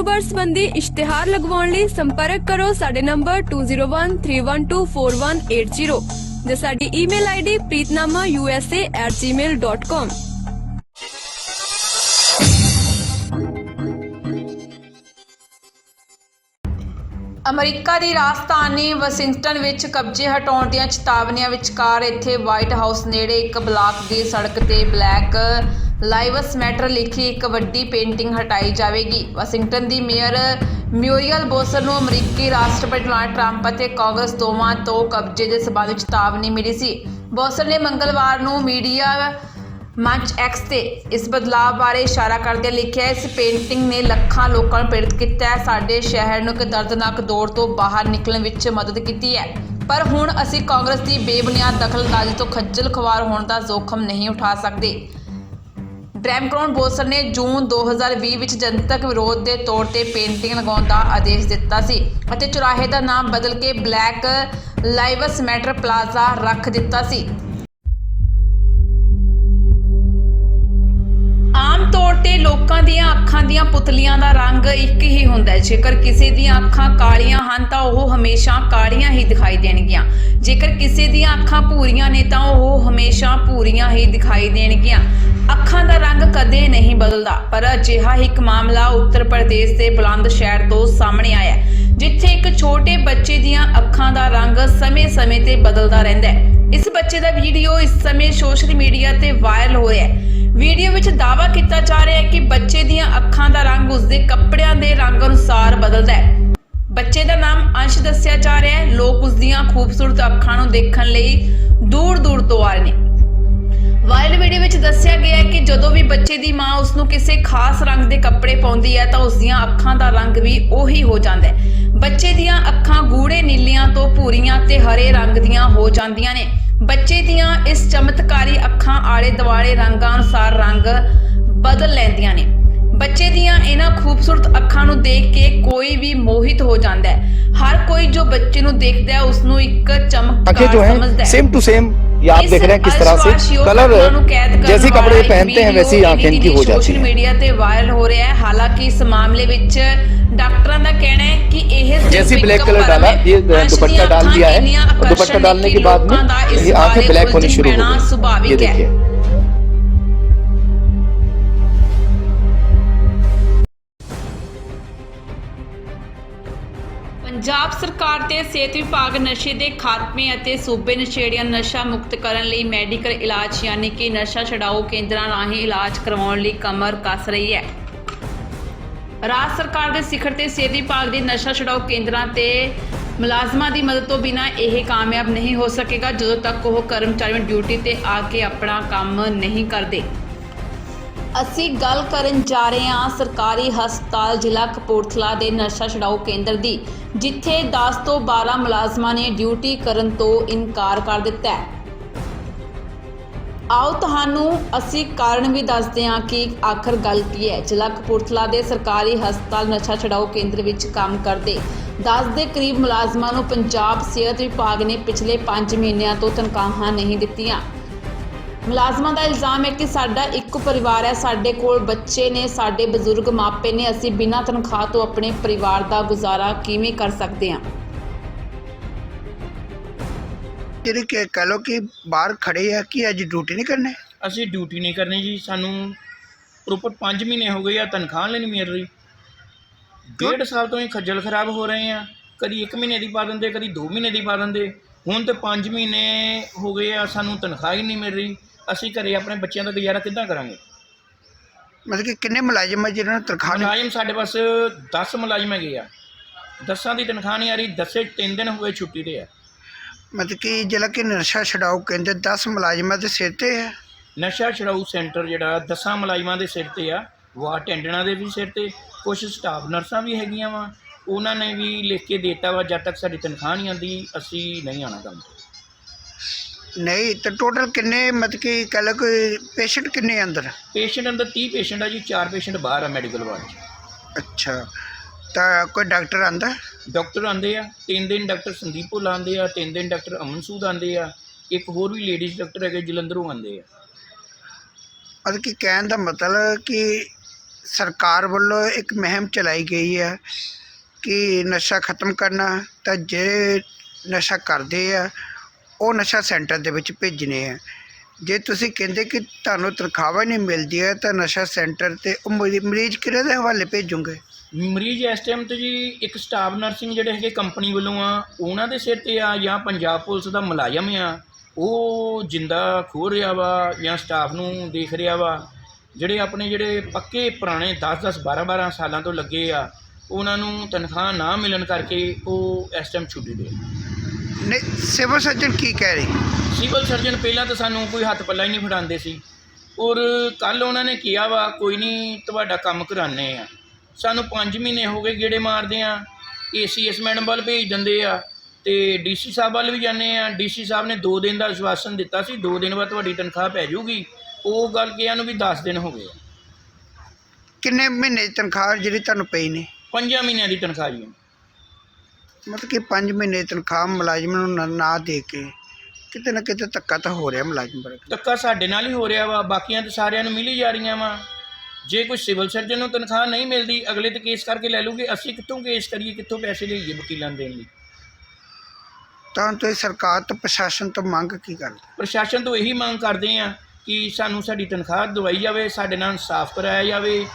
ਕਾਰੋਬਾਰ ਸੰਬੰਧੀ ਇਸ਼ਤਿਹਾਰ ਲਗਵਾਉਣ ਲਈ ਸੰਪਰਕ ਕਰੋ ਸਾਡੇ ਨੰਬਰ 2013124180 ਜਾਂ ਸਾਡੀ ਈਮੇਲ ਆਈਡੀ preetnamausa@gmail.com ਅਮਰੀਕਾ ਦੀ ਰਾਜਧਾਨੀ ਵਾਸ਼ਿੰਗਟਨ ਵਿੱਚ ਕਬਜ਼ੇ ਹਟਾਉਣ ਦੀਆਂ ਚੇਤਾਵਨੀਆਂ ਵਿਚਕਾਰ ਇੱਥੇ ਵਾਈਟ ਹਾਊਸ ਨੇੜੇ ਇੱਕ ਬਲਾਕ ਦੀ ਸੜਕ ਤੇ ਬਲੈਕ ਲਾਈਵਸ ਮੈਟਰ ਲਿਖੀ ਇੱਕ ਵੱਡੀ ਪੇਂਟਿੰਗ ਹਟਾਈ ਜਾਵੇਗੀ। ਵਾਸ਼ਿੰਗਟਨ ਦੀ ਮੇਅਰ ਮਿਊਰੀਅਲ ਬੋਸਰ ਨੂੰ ਅਮਰੀਕੀ ਰਾਸ਼ਟਰਪਤੀ ਡੋਨਾਲਡ ਟਰੰਪ ਅਤੇ ਕਾਂਗਰਸ ਦੋਵਾਂ ਤੋਂ ਕਬਜ਼ੇ ਦੇ ਸਬੰਧ ਵਿੱਚ ਚੇਤਾਵਨੀ ਮਿਲੀ ਸੀ। ਬੋਸਰ ਨੇ ਮੰਗਲਵਾਰ ਨੂੰ ਮੀਡੀਆ ਮੰਚ ਐਕਸ ਤੇ ਇਸ ਬਦਲਾਅ ਬਾਰੇ ਇਸ਼ਾਰਾ ਕਰਦੇ ਲਿਖਿਆ, ਇਸ ਪੇਂਟਿੰਗ ਨੇ ਲੱਖਾਂ ਲੋਕਾਂ ਨੂੰ ਪ੍ਰੇਰਿਤ ਕੀਤਾ ਹੈ। ਸਾਡੇ ਸ਼ਹਿਰ ਨੂੰ ਇੱਕ ਦਰਦਨਾਕ ਦੌਰ ਤੋਂ ਬਾਹਰ ਨਿਕਲਣ ਵਿੱਚ ਮਦਦ ਕੀਤੀ ਹੈ। ਪਰ ਹੁਣ ਅਸੀਂ ਕਾਂਗਰਸ ਦੀ ਬੇਬੁਨਿਆਦ ਦਖਲਅੰਦਾਜ਼ੀ ਤੋਂ ਖੱਜਲ ਖਵਾਰ ਹੋਣ ਦਾ ਜ਼ੋਖਮ ਨਹੀਂ ਉਠਾ ਸਕਦੇ। ਡਰੈਮਕ੍ਰੋਨ ਬੋਸਰ ਨੇ ਜੂਨ 2020 ਵਿੱਚ ਜਨਤਕ ਵਿਰੋਧ ਦੇ ਤੌਰ ਤੇ ਪੇਂਟਿੰਗ ਲਗਾਉਣ ਦਾ ਆਦੇਸ਼ ਦਿੱਤਾ ਸੀ ਅਤੇ ਚੁਰਾਹੇ ਦਾ ਨਾਮ ਬਦਲ ਕੇ ਬਲੈਕ ਲਾਈਵਸ ਮੈਟਰ ਪਲਾਜ਼ਾ ਰੱਖ ਦਿੱਤਾ ਸੀ। ਆਮ ਤੌਰ ਤੇ ਲੋਕਾਂ ਦੀਆਂ ਅੱਖਾਂ ਦੀਆਂ ਪੁਤਲੀਆਂ ਦਾ ਰੰਗ ਇੱਕ ਹੀ ਹੁੰਦਾ ਹੈ। ਜੇਕਰ ਕਿਸੇ ਦੀਆਂ ਅੱਖਾਂ ਕਾਲੀਆਂ ਹਨ ਤਾਂ ਉਹ ਹਮੇਸ਼ਾ ਕਾਲੀਆਂ ਹੀ ਦਿਖਾਈ ਦੇਣਗੀਆਂ। ਜੇਕਰ ਕਿਸੇ ਦੀਆਂ ਅੱਖਾਂ ਭੂਰੀਆਂ ਨੇ ਤਾਂ ਉਹ ਹਮੇਸ਼ਾ ਭੂਰੀਆਂ ਹੀ ਦਿਖਾਈ ਦੇਣਗੀਆਂ। ਅੱਖਾਂ ਦਾ ਰੰਗ ਕਦੇ ਨਹੀਂ ਬਦਲਦਾ, ਪਰ ਅਜਿਹਾ ਇੱਕ ਮਾਮਲਾ ਉੱਤਰ ਪ੍ਰਦੇਸ਼ ਦੇ ਬੁਲੰਦ ਸ਼ਹਿਰ ਤੋਂ ਸਾਹਮਣੇ ਆਇਆ ਜਿੱਥੇ ਇੱਕ ਛੋਟੇ ਬੱਚੇ ਦੀਆਂ ਅੱਖਾਂ ਦਾ ਰੰਗ ਸਮੇਂ-ਸਮੇਂ ਤੇ ਬਦਲਦਾ ਰਹਿੰਦਾ ਹੈ। ਇਸ ਬੱਚੇ ਦਾ ਵੀਡੀਓ ਇਸ ਸਮੇਂ ਸੋਸ਼ਲ ਮੀਡੀਆ ਤੇ ਵਾਇਰਲ ਹੋ ਰਿਹਾ ਹੈ। ਵੀਡੀਓ ਵਿੱਚ ਦਾਅਵਾ ਕੀਤਾ ਜਾ ਰਿਹਾ ਹੈ ਕਿ ਬੱਚੇ ਦੀਆਂ ਅੱਖਾਂ ਦਾ ਰੰਗ ਉਸਦੇ ਕੱਪੜਿਆਂ ਦੇ ਰੰਗ ਅਨੁਸਾਰ ਬਦਲਦਾ ਹੈ। ਬੱਚੇ ਦਾ ਨਾਮ ਅੰਸ਼ ਦੱਸਿਆ ਜਾ ਰਿਹਾ ਹੈ। ਲੋਕ ਉਸ ਦੀਆਂ ਖੂਬਸੂਰਤ ਅੱਖਾਂ ਨੂੰ ਦੇਖਣ ਲਈ ਦੂਰ-ਦੂਰ ਤੋਂ ਆ ਰਹੇ ਨੇ। ਦੱਸਿਆ ਗਿਆ ਹੈ ਕਿ ਜਦੋਂ ਵੀ ਬੱਚੇ ਦੀ ਮਾਂ ਉਸ ਨੂੰ ਕਿਸੇ ਖਾਸ ਰੰਗ ਦੇ ਕੱਪੜੇ ਪਾਉਂਦੀ ਹੈ ਤਾਂ ਉਸ ਦੀਆਂ ਅੱਖਾਂ ਦਾ ਰੰਗ ਵੀ ਉਹੀ ਹੋ ਜਾਂਦਾ ਹੈ ਬੱਚੇ ਦੀਆਂ ਅੱਖਾਂ ਗੂੜੇ ਨੀਲੀਆਂ ਤੋਂ ਭੂਰੀਆਂ ਤੇ ਹਰੇ ਰੰਗ ਦੀਆਂ ਹੋ ਜਾਂਦੀਆਂ ਨੇ ਬੱਚੇ ਦੀਆਂ ਇਸ ਚਮਤਕਾਰੀ ਅੱਖਾਂ ਆਲੇ ਦੁਆਲੇ ਰੰਗਾਂ ਅਨੁਸਾਰ ਰੰਗ ਬਦਲ ਲੈਂਦੀਆਂ ਨੇ ਬੱਚੇ ਦੀਆਂ ਇਹਨਾਂ ਖੂਬਸੂਰਤ ਅੱਖਾਂ ਨੂੰ ਦੇਖ ਕੇ ਕੋਈ ਵੀ ਮੋਹਿਤ ਹੋ ਜਾਂਦਾ ਹੈ ਹਰ ਕੋਈ ਜੋ ਬੱਚੇ ਨੂੰ ਦੇਖਦਾ ਹੈ ਉਸ ਨੂੰ ਇੱਕ आंखें ਚਮਕਦਾਰ जो ਸਮਝਦਾ है ਹੈ सेम टू सेम ये आप देख रहे हैं किस तरह से कलर जैसे कपड़े पहनते हैं वैसी आंखें इनकी हो जाती है ਮੀਡੀਆ ਤੇ ਵਾਇਰਲ ਹੋ ਰਿਹਾ ਹੈ ਹਾਲਾਂਕਿ ਇਸ ਮਾਮले ਵਿੱਚ डॉक्टरों का कहना है कि यह जैसे ब्लैक कलर डाला ये दुपट्टा डाल दिया है दुपट्टा डालने के बाद में ये आंखें ब्लैक होनी शुरू हो गई स्वाभाविक है ਪੰਜਾਬ ਸਰਕਾਰ ਤੇ ਸਿਹਤ ਵਿਭਾਗ ਨਸ਼ੇ ਦੇ ਖਾਤਮੇ ਅਤੇ ਸੂਬੇ ਨਸ਼ੇੜੀਆਂ ਨਸ਼ਾ ਮੁਕਤ ਕਰਨ ਲਈ ਮੈਡੀਕਲ ਇਲਾਜ ਯਾਨੀ ਕਿ ਨਸ਼ਾ ਛਡਾਊ ਕੇਂਦਰਾਂ ਰਾਹੀਂ ਇਲਾਜ ਕਰਵਾਉਣ ਲਈ ਕਮਰ ਕੱਸ ਰਹੀ ਹੈ। ਰਾਜ ਸਰਕਾਰ ਦੇ ਸਿਖਰ ਤੇ ਸਿਹਤ ਵਿਭਾਗ ਦੇ ਨਸ਼ਾ ਛਡਾਊ ਕੇਂਦਰਾਂ ਤੇ ਮੁਲਾਜ਼ਮਾਂ ਦੀ ਮਦਦ ਤੋਂ ਬਿਨਾਂ ਇਹ ਕਾਮਯਾਬ ਨਹੀਂ ਹੋ ਸਕੇਗਾ ਜਦੋਂ ਤੱਕ ਉਹ ਕਰਮਚਾਰੀ ਡਿਊਟੀ ਤੇ ਆ ਕੇ ਆਪਣਾ ਕੰਮ ਨਹੀਂ ਕਰਦੇ। ਅਸੀਂ ਗੱਲ ਕਰਨ ਜਾ ਰਹੇ ਹਾਂ ਸਰਕਾਰੀ ਹਸਪਤਾਲ ਜ਼ਿਲ੍ਹਾ ਕਪੂਰਥਲਾ ਦੇ ਨਸ਼ਾ ਛਡਾਊ ਕੇਂਦਰ ਦੀ, ਜਿੱਥੇ 10 ਤੋਂ 12 ਮੁਲਾਜ਼ਮਾਂ ਨੇ ਡਿਊਟੀ ਕਰਨ ਤੋਂ ਇਨਕਾਰ ਕਰ ਦਿੱਤਾ ਹੈ। ਆਓ ਤੁਹਾਨੂੰ ਅਸੀਂ ਕਾਰਨ ਵੀ ਦੱਸਦੇ ਹਾਂ ਕਿ ਆਖਰ ਗੱਲ ਕੀ ਹੈ। ਜ਼ਿਲ੍ਹਾ ਕਪੂਰਥਲਾ ਦੇ ਸਰਕਾਰੀ ਹਸਪਤਾਲ ਨਸ਼ਾ ਛਡਾਊ ਕੇਂਦਰ ਵਿੱਚ ਕੰਮ ਕਰਦੇ 10 ਦੇ ਕਰੀਬ ਮੁਲਾਜ਼ਮਾਂ ਨੂੰ ਪੰਜਾਬ ਸਿਹਤ ਵਿਭਾਗ ਨੇ ਪਿਛਲੇ 5 ਮਹੀਨਿਆਂ ਤੋਂ ਤਨਖਾਹਾਂ ਨਹੀਂ ਦਿੱਤੀਆਂ। ਮੁਲਾਜ਼ਮਾਂ ਦਾ ਇਲਜ਼ਾਮ ਹੈ ਕਿ ਸਾਡਾ ਇੱਕ ਪਰਿਵਾਰ ਹੈ ਸਾਡੇ ਕੋਲ ਬੱਚੇ ਨੇ ਸਾਡੇ ਬਜ਼ੁਰਗ ਮਾਪੇ ਨੇ ਅਸੀਂ ਬਿਨਾਂ ਤਨਖਾਹ ਤੋਂ ਆਪਣੇ ਪਰਿਵਾਰ ਦਾ ਗੁਜ਼ਾਰਾ ਕਿਵੇਂ ਕਰ ਸਕਦੇ ਹਾਂ? ਜਿਹੜੇ ਕਿ ਕਹ ਲੋ ਕਿ ਬਾਹਰ ਖੜੇ ਆ ਕਿ ਅੱਜ ਡਿਊਟੀ ਨਹੀਂ ਕਰਨੇ? ਅਸੀਂ ਡਿਊਟੀ ਨਹੀਂ ਕਰਨੀ ਜੀ ਸਾਨੂੰ ਪ੍ਰੋਪਰ 5 ਮਹੀਨੇ ਹੋ ਗਏ ਆ ਤਨਖਾਹ ਨਹੀਂ ਮਿਲ ਰਹੀ। ਡੇਢ ਸਾਲ ਤੋਂ ਹੀ ਖੱਜਲ ਖਰਾਬ ਹੋ ਰਹੇ ਆ। ਕਦੀ 1 ਮਹੀਨੇ ਦੀ ਪਾ ਦਿੰਦੇ ਕਦੀ 2 ਮਹੀਨੇ ਦੀ ਪਾ ਦਿੰਦੇ। ਹੁਣ ਤੇ 5 ਮਹੀਨੇ ਹੋ ਗਏ ਆ ਸਾਨੂੰ ਤਨਖਾਹ ਹੀ ਨਹੀਂ ਮਿਲ ਰਹੀ। ਅਸੀਂ ਘਰੇ ਆਪਣੇ ਬੱਚਿਆਂ ਦਾ ਗੁਜ਼ਾਰਾ ਕਿੱਦਾਂ ਕਰਾਂਗੇ? ਮਤਲਬ ਕਿ ਕਿੰਨੇ ਮੁਲਾਜ਼ਮ ਆ ਜਿਹਨਾਂ ਨੂੰ ਤਨਖਾਹ ਨਹੀਂ? ਮੁਲਾਜ਼ਮ ਸਾਡੇ ਪਾਸ 10 ਮੁਲਾਜ਼ਮ ਹੈਗੇ ਆ। ਦਸਾਂ ਦੀ ਤਨਖਾਹ ਨਹੀਂ ਆ ਰਹੀ ਦਸੇ 3 ਦਿਨ ਹੋਏ ਛੁੱਟੀ ਤੇ ਆ। ਮਤਲਬ ਕਿ ਜਿਹੜਾ ਕਿ ਨਸ਼ਾ ਛਡਾਓ ਕਹਿੰਦੇ 10 ਮੁਲਾਜ਼ਮਾਂ ਦੇ ਸਿਰ ਤੇ ਹੈ? ਨਸ਼ਾ ਛਡਾਊ ਸੈਂਟਰ ਜਿਹੜਾ ਦਸਾਂ ਮੁਲਾਜ਼ਮਾਂ ਦੇ ਸਿਰ ਤੇ ਆ ਵਾਰਡ ਅਟੈਂਡੈਂਟਾਂ ਦੇ ਵੀ ਸਿਰ ਤੇ ਕੁਝ ਸਟਾਫ ਨਰਸਾਂ ਵੀ ਹੈਗੀਆਂ ਵਾ। ਉਹਨਾਂ ਨੇ ਵੀ ਲਿਖ ਕੇ ਦਿੱਤਾ ਵਾ ਜਦ ਤੱਕ ਸਾਡੀ ਤਨਖਾਹ ਨਹੀਂ ਆਉਂਦੀ ਅਸੀਂ ਨਹੀਂ ਆਉਣਾ ਕੰਮ। ਤੇ ਨਹੀਂ ਤਾਂ ਟੋਟਲ ਕਿੰਨੇ ਮਤਲਬ ਕਿ ਕਹ ਲੋ ਕਿ ਪੇਸ਼ੈਂਟ ਕਿੰਨੇ ਅੰਦਰ? ਪੇਸ਼ੈਂਟ ਅੰਦਰ 30 ਪੇਸ਼ੈਂਟ ਆ ਜੀ 4 ਪੇਸ਼ੈਂਟ ਬਾਹਰ ਆ ਮੈਡੀਕਲ ਵਾਰਡ 'ਚ। ਅੱਛਾ ਤਾਂ ਕੋਈ ਡਾਕਟਰ ਆਂਦਾ? ਡਾਕਟਰ ਆਂਦੇ ਆ ਤਿੰਨ ਦਿਨ ਡਾਕਟਰ ਸੰਦੀਪ ਭੁੱਲ ਆਂਦੇ ਆ ਤਿੰਨ ਦਿਨ ਡਾਕਟਰ ਅਮਨ ਸੂਦ ਆਂਦੇ ਆ ਇੱਕ ਹੋਰ ਵੀ ਲੇਡੀਜ਼ ਡਾਕਟਰ ਹੈਗੇ ਜਲੰਧਰੋਂ ਆਂਦੇ ਆ। ਮਤਲਬ ਕਿ ਕਹਿਣ ਦਾ ਮਤਲਬ ਕਿ ਸਰਕਾਰ ਵੱਲੋਂ ਇੱਕ ਮੁਹਿੰਮ ਚਲਾਈ ਗਈ ਹੈ ਕਿ ਨਸ਼ਾ ਖਤਮ ਕਰਨਾ ਤਾਂ ਜਿਹੜੇ ਨਸ਼ਾ ਕਰਦੇ ਆ ਉਹ ਨਸ਼ਾ ਸੈਂਟਰ ਦੇ ਵਿੱਚ ਭੇਜਣੇ ਆ। ਜੇ ਤੁਸੀਂ ਕਹਿੰਦੇ ਕਿ ਤੁਹਾਨੂੰ ਤਨਖਾਹਾਂ ਨਹੀਂ ਮਿਲਦੀ ਹੈ ਤਾਂ ਨਸ਼ਾ ਸੈਂਟਰ ਤੇ ਉਹ ਮਰੀ- ਮਰੀਜ਼ ਕਿਹੜੇ ਦੇ ਹਵਾਲੇ ਭੇਜੋਗੇ? ਮਰੀਜ਼ ਇਸ ਟਾਈਮ ਤੇ ਜੀ ਇੱਕ ਸਟਾਫ ਨਰਸਿੰਗ ਜਿਹੜੇ ਹੈਗੇ ਕੰਪਨੀ ਵੱਲੋਂ ਆ, ਉਹਨਾਂ ਦੇ ਸਿਰ ਤੇ ਆ ਜਾਂ ਪੰਜਾਬ ਪੁਲਿਸ ਦਾ ਮੁਲਾਜ਼ਮ ਆ, ਉਹ ਜਿੰਦਾ ਖੋਹ ਰਿਹਾ ਵਾ ਜਾਂ ਸਟਾਫ ਨੂੰ ਦੇਖ ਰਿਹਾ ਵਾ, ਜਿਹੜੇ ਆਪਣੇ ਜਿਹੜੇ ਪੱਕੇ ਪੁਰਾਣੇ 10 10 12 12 ਸਾਲਾਂ ਤੋਂ ਲੱਗੇ ਆ, ਉਹਨਾਂ ਨੂੰ ਤਨਖਾਹ ਨਾ ਮਿਲਣ ਕਰਕੇ ਉਹ ਇਸ ਟਾਈਮ ਛੁੱਟੀ ਦੇ ਨਹੀਂ ਸਿਵਲ ਸਰਜਨ ਕੀ ਕਹਿ ਰਹੇ? ਸਿਵਲ ਸਰਜਨ ਪਹਿਲਾਂ ਤਾਂ ਸਾਨੂੰ ਕੋਈ ਹੱਥ ਪੱਲਾ ਹੀ ਨਹੀਂ ਫੜਾਉਂਦੇ ਸੀ। ਔਰ ਕੱਲ ਉਹਨਾਂ ਨੇ ਕਿਹਾ ਵਾ ਕੋਈ ਨਹੀਂ ਤੁਹਾਡਾ ਕੰਮ ਕਰਾਣੇ ਆ। ਸਾਨੂੰ 5 ਮਹੀਨੇ ਹੋ ਗਏ ਗੇੜੇ ਮਾਰਦੇ ਆ। ਏਸੀਐਸ ਮੈਡਮ ਵੱਲ ਭੇਜ ਦਿੰਦੇ ਆ ਤੇ ਡੀਸੀ ਸਾਹਿਬ ਵੱਲ ਵੀ ਜਾਂਦੇ ਆ। ਡੀਸੀ ਸਾਹਿਬ ਨੇ 2 ਦਿਨ ਦਾ ਆਸ਼ਵਾਸਨ ਦਿੱਤਾ ਸੀ 2 ਦਿਨ ਬਾਅਦ ਤੁਹਾਡੀ ਤਨਖਾਹ ਪੈ ਜਾਊਗੀ। ਉਹ ਗੱਲ ਕਿਹਾ ਨੂੰ ਵੀ 10 ਦਿਨ ਹੋ ਗਏ ਆ। ਕਿੰਨੇ ਮਹੀਨੇ ਦੀ ਤਨਖਾਹ ਜਿਹੜੀ ਤੁਹਾਨੂੰ ਪਈ ਨੇ? ਪੰਜਾਂ ਮਹੀਨਿਆਂ ਦੀ ਤਨਖਾਹ ਜੀ। ਮਤਲਬ ਕਿ 5 ਮਹੀਨੇ ਤਨਖਾਹ ਮੁਲਾਜ਼ਮ ਨੂੰ ਨਾ- ਨਾ ਦੇ ਕੇ ਕਿਤੇ ਨਾ ਕਿਤੇ ਧੱਕਾ ਤਾਂ ਹੋ ਰਿਹਾ ਮੁਲਾਜ਼ਮ ਵਰਗ। ਧੱਕਾ ਸਾਡੇ ਨਾਲ ਹੀ ਹੋ ਰਿਹਾ ਵਾ ਬਾਕੀਆਂ ਤੇ ਸਾਰਿਆਂ ਨੂੰ ਮਿਲ ਜਾ ਰਹੀਆਂ ਵਾ। ਜੇ ਕੋਈ ਸਿਵਲ ਸਰਜਨ ਨੂੰ ਤਨਖਾਹ ਨਹੀਂ ਮਿਲਦੀ ਅਗਲੇ ਤੇ ਕੇਸ ਕਰਕੇ ਲੈ ਲੂਗੇ। ਅਸੀਂ ਕਿੱਥੋਂ ਕੇਸ ਕਰੀਏ ਕਿੱਥੋਂ ਪੈਸੇ ਲਈਏ ਵਕੀਲਾਂ ਦੇਣ ਲਈ? ਤਾਂ ਤੁਸੀਂ ਸਰਕਾਰ ਤੋਂ ਪ੍ਰਸ਼ਾਸਨ ਤੋਂ ਮੰਗ ਕੀ ਕਰਦੇ? ਪ੍ਰਸ਼ਾਸਨ ਤੋਂ ਇਹੀ ਮੰਗ ਕਰਦੇ ਆ ਕਿ ਸਾਨੂੰ ਸਾਡੀ ਤਨਖਾਹ ਦਵਾਈ ਜਾਵੇ ਸਾਡੇ ਨਾਲ ਇਨਸਾਫ ਕਰਾਇਆ ਜਾਵੇ।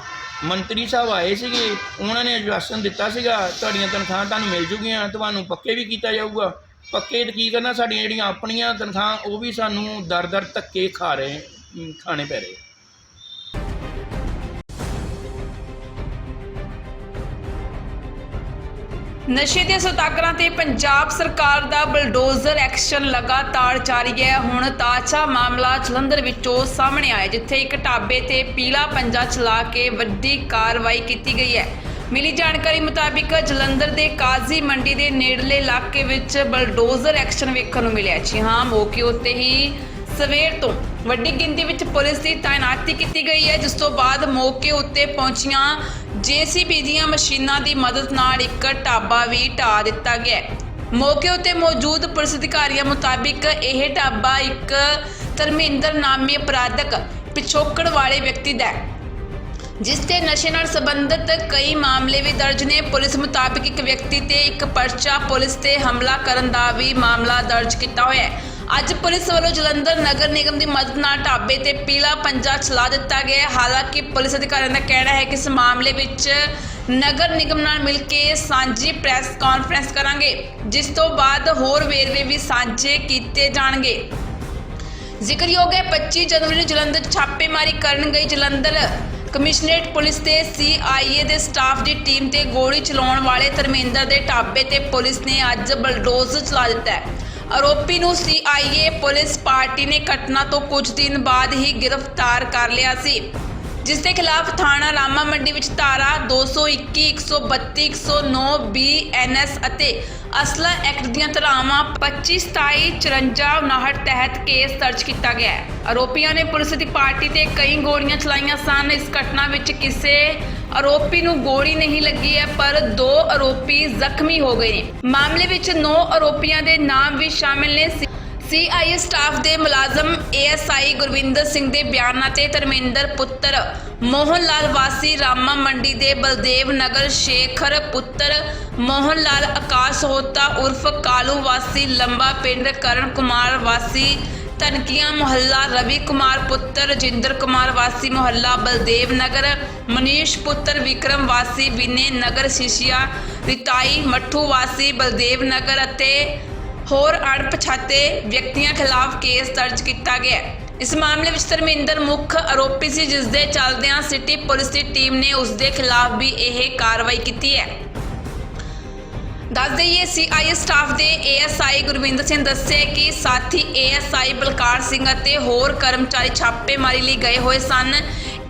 ਮੰਤਰੀ ਸਾਹਿਬ ਆਏ ਸੀਗੇ, ਉਹਨਾਂ ਨੇ ਆਸ਼ਵਾਸਨ ਦਿੱਤਾ ਸੀਗਾ, ਤੁਹਾਡੀਆਂ ਤਨਖਾਹਾਂ ਤੁਹਾਨੂੰ ਮਿਲ ਜੂਗੀਆਂ, ਤੁਹਾਨੂੰ ਪੱਕੇ ਵੀ ਕੀਤਾ ਜਾਊਗਾ। ਪੱਕੇ ਤੇ ਕੀ ਕਰਨਾ, ਸਾਡੀਆਂ ਜਿਹੜੀਆਂ ਆਪਣੀਆਂ ਤਨਖਾਹਾਂ, ਉਹ ਵੀ ਸਾਨੂੰ ਦਰ ਦਰ ਧੱਕੇ ਖਾ ਰਹੇ ਖਾਣੇ ਪੈ ਰਹੇ। ਨਸ਼ੇ ਦੇ ਸੌਦਾਗਰਾਂ ਤੇ ਪੰਜਾਬ ਸਰਕਾਰ ਦਾ ਬਲਡੋਜ਼ਰ ਐਕਸ਼ਨ ਲਗਾਤਾਰ ਜਾਰੀ ਹੈ। ਹੁਣ ਤਾਜ਼ਾ ਮਾਮਲਾ ਜਲੰਧਰ ਵਿੱਚੋਂ ਸਾਹਮਣੇ ਆਇਆ ਜਿੱਥੇ ਇੱਕ ਢਾਬੇ ਤੇ ਪੀਲਾ ਪੰਜਾ ਚਲਾ ਕੇ ਵੱਡੀ ਕਾਰਵਾਈ ਕੀਤੀ ਗਈ ਹੈ। ਮਿਲੀ ਜਾਣਕਾਰੀ ਮੁਤਾਬਿਕ ਜਲੰਧਰ ਦੇ ਕਾਜ਼ੀ ਮੰਡੀ ਦੇ ਨੇੜਲੇ ਇਲਾਕੇ ਵਿੱਚ ਬਲਡੋਜ਼ਰ ਐਕਸ਼ਨ ਵੇਖਣ ਨੂੰ ਮਿਲਿਆ ਜੀ ਹਾਂ, ਮੌਕੇ ਉੱਤੇ ਹੀ ਸਵੇਰ ਤੋਂ ਵੱਡੀ ਗਿਣਤੀ ਵਿੱਚ ਪੁਲਿਸ ਦੀ ਤਾਇਨਾਤੀ ਕੀਤੀ ਗਈ ਹੈ, ਜਿਸ ਤੋਂ ਬਾਅਦ ਮੌਕੇ ਉੱਤੇ ਪਹੁੰਚੀਆਂ ਜੀਸੀਬੀ ਦੀਆਂ ਮਸ਼ੀਨਾਂ ਦੀ ਮਦਦ ਨਾਲ ਇੱਕ ਢਾਬਾ ਵੀ ਢਾ ਦਿੱਤਾ ਗਿਆ ਹੈ। ਮੌਕੇ ਉੱਤੇ ਮੌਜੂਦ ਪੁਲਿਸ ਅਧਿਕਾਰੀਆਂ ਮੁਤਾਬਿਕ ਇਹ ਢਾਬਾ ਇੱਕ ਧਰਮਿੰਦਰ ਨਾਮੀ ਅਪਰਾਧਕ ਪਿਛੋਕੜ ਵਾਲੇ ਵਿਅਕਤੀ ਦਾ ਹੈ, ਜਿਸ ਤੇ ਨਸ਼ੇ ਨਾਲ ਸੰਬੰਧਿਤ ਕਈ ਮਾਮਲੇ ਵੀ ਦਰਜ ਨੇ। ਪੁਲਿਸ ਮੁਤਾਬਿਕ ਇੱਕ ਵਿਅਕਤੀ ਤੇ ਇੱਕ ਪਰਚਾ ਪੁਲਿਸ ਤੇ ਹਮਲਾ ਕਰਨ ਦਾ ਵੀ ਮਾਮਲਾ ਦਰਜ ਕੀਤਾ ਹੋਇਆ ਹੈ। ਅੱਜ ਪੁਲਿਸ ਵੱਲੋਂ ਜਲੰਧਰ ਨਗਰ ਨਿਗਮ ਦੀ ਮਦਦ ਨਾਲ ਢਾਬੇ ਤੇ ਪੀਲਾ ਪੰਜਾ ਚਲਾ ਦਿੱਤਾ ਗਿਆ ਹਾਲਾਂਕਿ ਪੁਲਿਸ ਅਧਿਕਾਰੀਆਂ ਦਾ ਕਹਿਣਾ ਹੈ ਕਿ ਇਸ ਮਾਮਲੇ ਵਿੱਚ ਨਗਰ ਨਿਗਮ ਨਾਲ ਮਿਲ ਕੇ ਸਾਂਝੀ ਪ੍ਰੈਸ ਕਾਨਫਰੰਸ ਕਰਾਂਗੇ, ਜਿਸ ਤੋਂ ਬਾਅਦ ਹੋਰ ਵੇਰਵੇ ਵੀ ਸਾਂਝੇ ਕੀਤੇ ਜਾਣਗੇ। ਜ਼ਿਕਰਯੋਗ ਹੈ 25 ਜਨਵਰੀ ਨੂੰ ਜਲੰਧਰ ਛਾਪੇਮਾਰੀ ਕਰਨ ਗਈ ਜਲੰਧਰ ਕਮਿਸ਼ਨਰੇਟ ਪੁਲਿਸ ਤੇ ਸੀਆਈਏ ਦੇ ਸਟਾਫ ਦੀ ਟੀਮ ਤੇ ਗੋਲੀ ਚਲਾਉਣ ਵਾਲੇ ਧਰਮਿੰਦਰ ਦੇ ਢਾਬੇ ਤੇ ਪੁਲਿਸ ਨੇ ਅੱਜ ਬਲਡੋਜ਼ ਚਲਾ ਦਿੱਤਾ ਹੈ। ਆਰੋਪੀ ਨੂੰ ਸੀਆਈਏ ਪੁਲਿਸ ਪਾਰਟੀ ਨੇ ਘਟਨਾ ਤੋਂ ਕੁਝ ਦਿਨ ਬਾਅਦ ਹੀ ਗ੍ਰਿਫਤਾਰ ਕਰ ਲਿਆ ਸੀ, ਜਿਸ ਦੇ ਖਿਲਾਫ ਥਾਣਾ ਰਾਮਾ ਮੰਡੀ ਵਿੱਚ ਧਾਰਾ 221 132 109 ਬੀਐਨਐਸ ਅਤੇ ਅਸਲਾ ਐਕਟ ਦੀਆਂ ਧਾਰਾਵਾਂ 25 27 54 59 ਤਹਿਤ ਕੇਸ ਦਰਜ ਕੀਤਾ ਗਿਆ ਹੈ। ਆਰੋਪੀਆਂ ਨੇ ਪੁਲਿਸ ਦੀ ਪਾਰਟੀ ਤੇ ਕਈ ਗੋਲੀਆਂ ਚਲਾਈਆਂ ਸਨ। ਇਸ ਘਟਨਾ ਵਿੱਚ ਕਿਸੇ ਆਰੋਪੀ ਨੂੰ ਗੋਲੀ ਨਹੀਂ ਲੱਗੀ ਹੈ, ਪਰ ਦੋ ਆਰੋਪੀ ਜ਼ਖਮੀ ਹੋ ਗਏ ਨੇ। ਮਾਮਲੇ ਵਿੱਚ 9 ਆਰੋਪੀਆਂ ਦੇ ਨਾਮ ਵੀ ਸ਼ਾਮਿਲ ਨੇ। ਸੀਆਈਏ ਸਟਾਫ ਦੇ ਮੁਲਾਜ਼ਮ ਏਐਸਆਈ ਗੁਰਵਿੰਦਰ ਸਿੰਘ ਦੇ ਬਿਆਨਾਂ ਤੇ ਧਰਮਿੰਦਰ ਪੁੱਤਰ ਮੋਹਨ ਲਾਲ ਵਾਸੀ ਰਾਮਾ ਮੰਡੀ ਦੇ ਬਲਦੇਵ ਨਗਰ ਸ਼ੇਖਰ ਪੁੱਤਰ ਮੋਹਨ ਲਾਲ ਆਕਾਸ਼ ਹੋਤਾ ਉਰਫ ਕਾਲੂ ਵਾਸੀ ਲੰਬਾ ਪਿੰਡ ਕਰਨ ਕੁਮਾਰ ਵਾਸੀ ਤਨਕੀਆਂ ਮੁਹੱਲਾ ਰਵੀ ਕੁਮਾਰ ਪੁੱਤਰ ਰਜਿੰਦਰ ਕੁਮਾਰ ਵਾਸੀ ਮੁਹੱਲਾ, ਬਲਦੇਵ ਨਗਰ, ਮਨੀਸ਼ ਪੁੱਤਰ ਵਿਕਰਮ ਵਾਸੀ, ਵਿਨੇ ਨਗਰ ਸ਼ਿਸ਼ਿਆ, ਰਿਤਾਈ ਮੱਠੂ ਵਾਸੀ, ਬਲਦੇਵ ਨਗਰ ਅਤੇ ਹੋਰ ਅਣਪਛਾਤੇ ਵਿਅਕਤੀਆਂ ਖਿਲਾਫ ਕੇਸ ਦਰਜ ਕੀਤਾ ਗਿਆ ਹੈ। ਇਸ ਮਾਮਲੇ ਵਿੱਚ ਧਰਮਿੰਦਰ ਮੁੱਖ ਆਰੋਪੀ ਸੀ ਜਿਸ ਦੇ ਚੱਲਦਿਆਂ ਸਿਟੀ ਪੁਲਿਸ ਦੀ ਟੀਮ ਨੇ ਉਸ ਦੇ ਖਿਲਾਫ ਵੀ ਇਹ ਕਾਰਵਾਈ ਕੀਤੀ ਹੈ ਦੱਸ ਦਈਏ ਸੀਆਈਏ ਸਟਾਫ ਦੇ ਏਐਸਆਈ ਗੁਰਵਿੰਦਰ ਸਿੰਘ ਦੱਸੇ ਕਿ ਸਾਥੀ ਏਐਸਆਈ ਬਲਕਾਰ ਸਿੰਘ ਅਤੇ ਹੋਰ ਕਰਮਚਾਰੀ ਛਾਪੇਮਾਰੀ ਲਈ ਗਏ ਹੋਏ ਸਨ।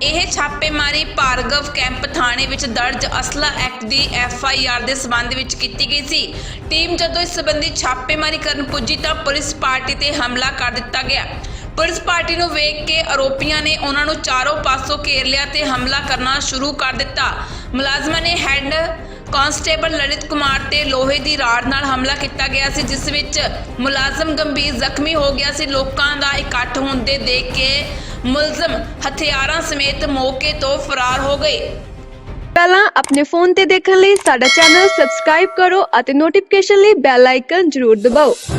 ਇਹ ਛਾਪੇਮਾਰੀ ਭਾਰਗਵ ਕੈਂਪ ਥਾਣੇ ਵਿੱਚ ਦਰਜ ਅਸਲਾ ਐਕਟ ਦੀ ਐੱਫ ਆਈ ਆਰ ਦੇ ਸਬੰਧ ਵਿੱਚ ਕੀਤੀ ਗਈ ਸੀ। ਟੀਮ ਜਦੋਂ ਇਸ ਸੰਬੰਧੀ ਛਾਪੇਮਾਰੀ ਕਰਨ ਪੁੱਜੀ ਤਾਂ ਪੁਲਿਸ ਪਾਰਟੀ ਤੇ ਹਮਲਾ ਕਰ ਦਿੱਤਾ ਗਿਆ। ਪੁਲਿਸ ਪਾਰਟੀ ਨੂੰ ਵੇਖ ਕੇ ਆਰੋਪੀਆਂ ਨੇ ਉਹਨਾਂ ਨੂੰ ਚਾਰੋਂ ਪਾਸੋਂ ਘੇਰ ਲਿਆ ਤੇ ਹਮਲਾ ਕਰਨਾ ਸ਼ੁਰੂ ਕਰ ਦਿੱਤਾ। ਮੁਲਾਜ਼ਮਾਂ ਨੇ ਹੈੱਡ ਕਾਂਸਟੇਬਲ ਲਲਿਤ ਕੁਮਾਰ ਤੇ ਲੋਹੇ ਦੀ ਰਾੜ ਨਾਲ ਹਮਲਾ ਕੀਤਾ ਗਿਆ ਸੀ, ਜਿਸ ਵਿੱਚ ਮੁਲਾਜ਼ਮ ਗੰਭੀਰ ਜ਼ਖਮੀ ਹੋ ਗਿਆ ਸੀ। ਲੋਕਾਂ ਦਾ ਇਕੱਠ ਹੁੰਦੇ ਦੇਖ ਕੇ ਮੁਲਜ਼ਮ ਹਥਿਆਰਾਂ ਸਮੇਤ ਮੌਕੇ ਤੋਂ ਫਰਾਰ ਹੋ ਗਏ। ਪਹਿਲਾਂ ਆਪਣੇ ਫੋਨ ਤੇ ਦੇਖਣ ਲਈ ਸਾਡਾ ਚੈਨਲ ਸਬਸਕ੍ਰਾਈਬ ਕਰੋ ਅਤੇ ਨੋਟੀਫਿਕੇਸ਼ਨ ਲਈ ਬੈਲ ਆਈਕਨ ਜ਼ਰੂਰ ਦਬਾਓ।